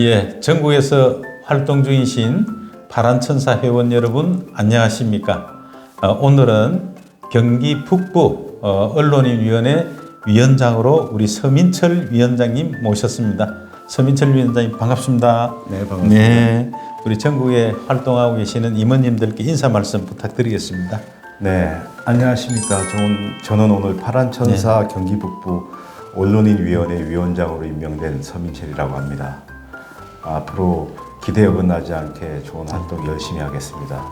예, 전국에서 활동 중이신 파란천사 회원 여러분 안녕하십니까? 어, 오늘은 경기 북부 어, 언론인위원회 위원장으로 우리 서민철 위원장님 모셨습니다. 서민철 위원장님 반갑습니다. 네, 반갑습니다. 네, 우리 전국에 활동하고 계시는 임원님들께 인사 말씀 부탁드리겠습니다. 네, 안녕하십니까. 저는, 저는 오늘 파란천사 네. 경기 북부 언론인위원회 위원장으로 임명된 서민철이라고 합니다. 앞으로 기대에 어긋나지 않게 좋은 활동 열심히 하겠습니다.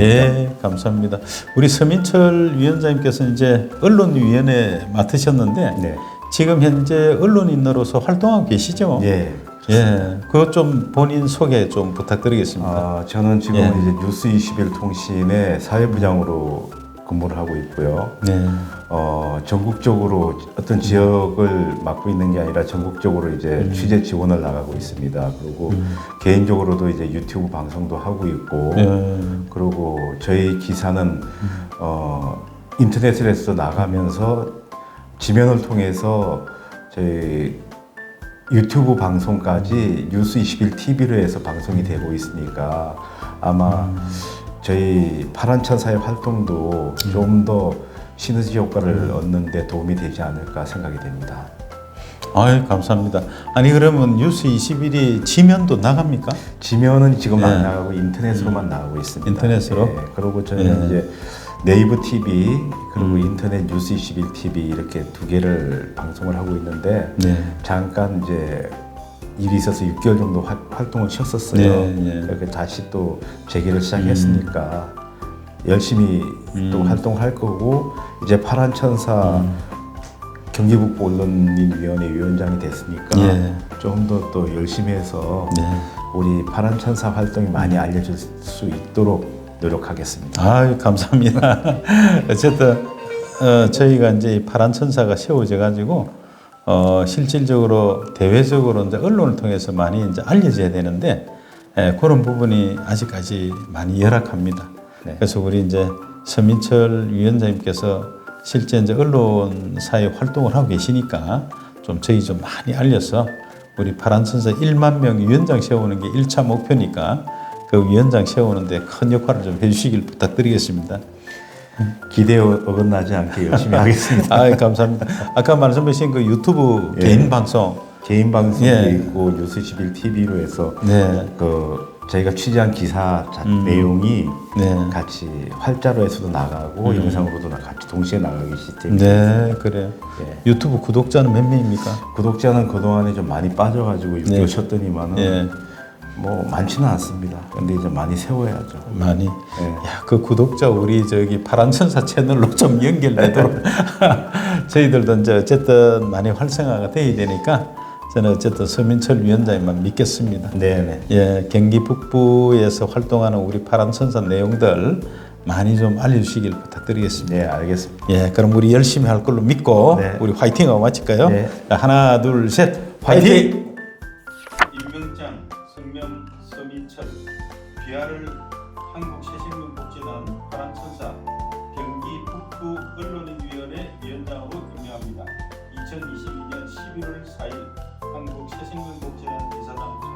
예, 감사합니다. 우리 서민철 위원장님께서 이제 언론위원회 맡으셨는데 네, 지금 현재 언론인으로서 활동하고 계시죠? 예. 예, 그것 좀 본인 소개 좀 부탁드리겠습니다. 아, 저는 지금 예. 이제 뉴스 21 통신의 사회부장으로 근무를 하고 있고요. 네, 어, 전국적으로 어떤 지역을 맡고 있는 게 아니라 전국적으로 이제 음. 취재 지원을 나가고 있습니다. 그리고 개인적으로도 이제 유튜브 방송도 하고 있고, 예, 그리고 저희 기사는 어, 인터넷에서 나가면서 지면을 통해서 저희 유튜브 방송까지 뉴스 21 TV로 해서 방송이 되고 있으니까 아마 저희 파란천사의 활동도 좀더 시너지 효과를 얻는 데 도움이 되지 않을까 생각이 됩니다. 아유 감사합니다. 아니 그러면 뉴스 21이 지면도 나갑니까? 지면은 지금 예. 안 나가고 인터넷으로만 나가고 있습니다. 인터넷으로? 예, 그리고 저희는 예. 이제 네이버 TV 그리고 음. 인터넷 뉴스 21 TV 이렇게 두 개를 방송을 하고 있는데 네, 잠깐 이제 일이 있어서 6개월 정도 활, 활동을 쉬었었어요. 네, 네. 다시 또 재기를 시작했으니까 열심히 또 음. 활동을 할 거고 이제 파란 천사 경기북부 언론인위원회 위원장이 됐으니까 예. 좀더또 열심히 해서 네. 우리 파란 천사 활동이 많이 알려질 수 있도록 노력하겠습니다. 아유 감사합니다. 어쨌든 어, 저희가 이제 이 파란 천사가 세워져 가지고 어, 실질적으로 대외적으로 이제 언론을 통해서 많이 이제 알려져야 되는데 예, 그런 부분이 아직까지 많이 열악합니다. 네. 그래서 우리 이제 서민철 위원장님께서 실제 이제 언론사에 활동을 하고 계시니까 좀 저희 좀 많이 알려서 우리 파란 천사 1만 명 위원장 세우는 게 1차 목표니까 그 위원장 세우는데 큰 역할을 좀 해주시길 부탁드리겠습니다. 기대에 어긋나지 않게 열심히 하겠습니다. 아, 감사합니다. 아까 말씀하신 그 유튜브 예. 개인 방송, 개인 방송도 예. 있고 뉴스 21 TV로 해서 네, 그 저희가 취재한 기사 자- 음. 내용이 네, 같이 활자로 해서도 나가고 영상으로도 나- 같이 동시에 나가기 시스템이 네, 그래요. 예. 유튜브 구독자는 몇 명입니까? 구독자는 그동안에 좀 많이 빠져가지고 6개월 네. 쉬었더니만은 예, 뭐 많지는 않습니다. 근데 이제 많이 세워야죠. 많이. 예. 야, 그 구독자 우리 저기 파란천사 채널로 좀 연결되도록 저희들도 이제 어쨌든 많이 활성화가 돼야 되니까 저는 어쨌든 서민철 위원장님만 믿겠습니다. 네네. 예, 경기 북부에서 활동하는 우리 파란천사 내용들 많이 좀 알려주시길 부탁드리겠습니다. 네 알겠습니다. 예, 그럼 우리 열심히 할 걸로 믿고 네. 우리 화이팅하고 마칠까요? 네. 자, 하나, 둘, 셋, 화이팅! 임명장, 2022년 11월 4일 한국새생명복지관 이사장